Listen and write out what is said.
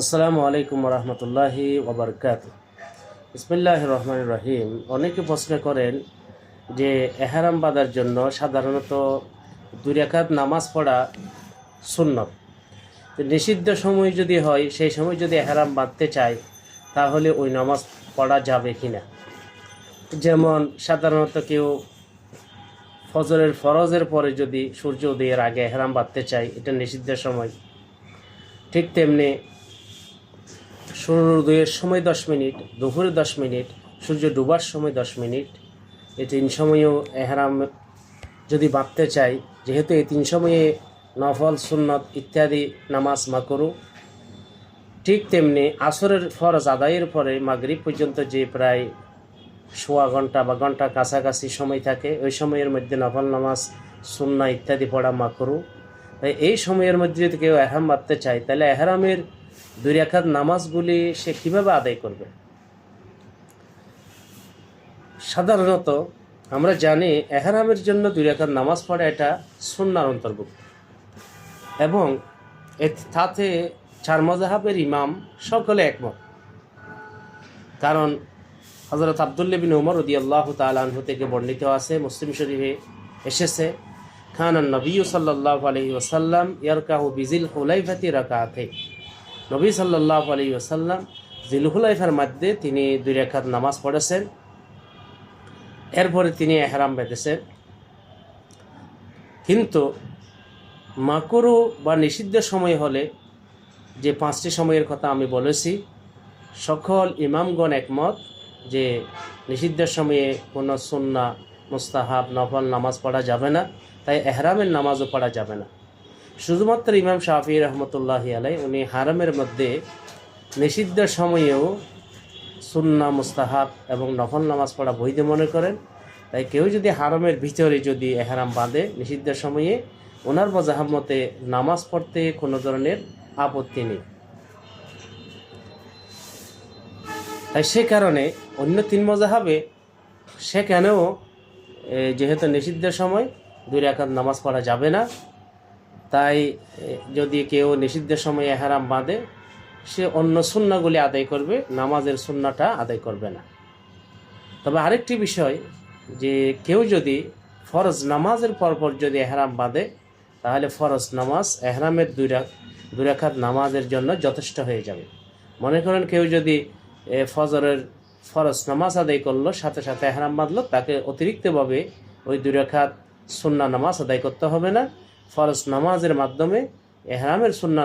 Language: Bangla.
আসসালামু আলাইকুম রহমতুল্লাহি ওবরকাত। ইসমিল্লাহ রহমান রহিম। অনেকে প্রশ্ন করেন যে এহারাম বাঁধার জন্য সাধারণত দুই রাকাত নামাজ পড়া সুন্নত। নিষিদ্ধ সময় যদি হয়, সেই সময় যদি এহারাম বাঁধতে চায়, তাহলে ওই নামাজ পড়া যাবে কি না যেমন সাধারণত কেউ ফজরের ফরজের পরে যদি সূর্য উদয়ের আগে এহারাম বাঁধতে চায়, এটা নিষিদ্ধ সময়। ঠিক তেমনি সূর্যোদয়ের সময় দশ মিনিট, দুপুরে দশ মিনিট, সূর্য ডুবার সময় দশ মিনিট। এই তিন সময়েও এহরাম যদি বাঁধতে চাই, যেহেতু এই তিন সময়ে নফল, সুন্নত ইত্যাদি নামাজ মাকরু ঠিক তেমনি আসরের ফরজ আদায়ের পরে মাগরিব পর্যন্ত যে প্রায় সোয়া ঘণ্টা বা ঘণ্টা কাছাকাছি সময় থাকে, ওই সময়ের মধ্যে নফল নামাজ, সুন্না ইত্যাদি পড়া মাকরু তাই এই সময়ের মধ্যে যদি কেউ এহরাম বাঁধতে চায়, তাহলে এহরামের দুই রাখাত নামাজগুলি সে কীভাবে আদায় করবে? সাধারণত আমরা জানি এহরামের জন্য দুই রাখাত নামাজ পড়া এটা সুন্নার অন্তর্ভুক্ত। এবং তাতে চার মজাহাবের ইমাম সকলে একমত। কারণ হজরত আবদুল্লা বিন উমর রদি আল্লাহ তালাহ থেকে বর্ণিত আছে, মুসলিম শরীফে এসেছে খান নবী সাল্লাহ আলহি ওসাল্লাম ইয়ারকাহু বিজিল হুলাইফাতি রাকাতে নবী সাল্লাহ আলী ওসাল্লাম জিলহুলাইফার মধ্যে তিনি দুই রেখাত নামাজ পড়েছেন। এরপরে তিনি এহরাম বেঁধেছেন। কিন্তু মাকরু বা নিষিদ্ধ সময় হলে যে পাঁচটি সময়ের কথা আমি বলেছি, সকল ইমামগণ একমত যে নিষিদ্ধ সময়ে কোনো সুন্না মুস্তাহাব, নফল নামাজ পড়া যাবে না, তাই এহরামের নামাজও পড়া যাবে না। শুধুমাত্র ইমাম শাহি রহমতুল্লাহ আলাই উনি হারামের মধ্যে নিষিদ্ধ সময়েও সুন্না মুস্তাহাব এবং নফল নামাজ পড়া বৈধ মনে করেন। তাই কেউ যদি হারামের ভিতরে যদি এহারাম বাঁধে নিষিদ্ধ সময়ে ওনার মজাহাব মতে নামাজ পড়তে কোনো ধরনের আপত্তি নেই। তাই সে কারণে অন্য তিন মজাহাবে সেখানেও এ, যেহেতু নিষিদ্ধের সময় দুই রাকাত নামাজ পড়া যাবে না তাই যদি কেউ নিষিদ্ধের সময় এহারাম বাঁধে, সে অন্য সুন্নাগুলি আদায় করবে, নামাজের সুন্নাটা আদায় করবে না। তবে আরেকটি বিষয় যে, কেউ যদি ফরজ নামাজের পরপর যদি এহরাম বাঁধে, তাহলে ফরজ নামাজ এহরামের দুই রাখ দুই রাখাত নামাজের জন্য যথেষ্ট হয়ে যাবে। মনে করেন কেউ যদি ফজরের ফরজ নামাজ আদায় করল, সাথে সাথে এহরাম বাঁধলো, তাকে অতিরিক্তভাবে ওই দুই রাখাত সুন্না নামাজ আদায় করতে হবে না। ফরজ নামাজের মাধ্যমে এহরামের সুন্না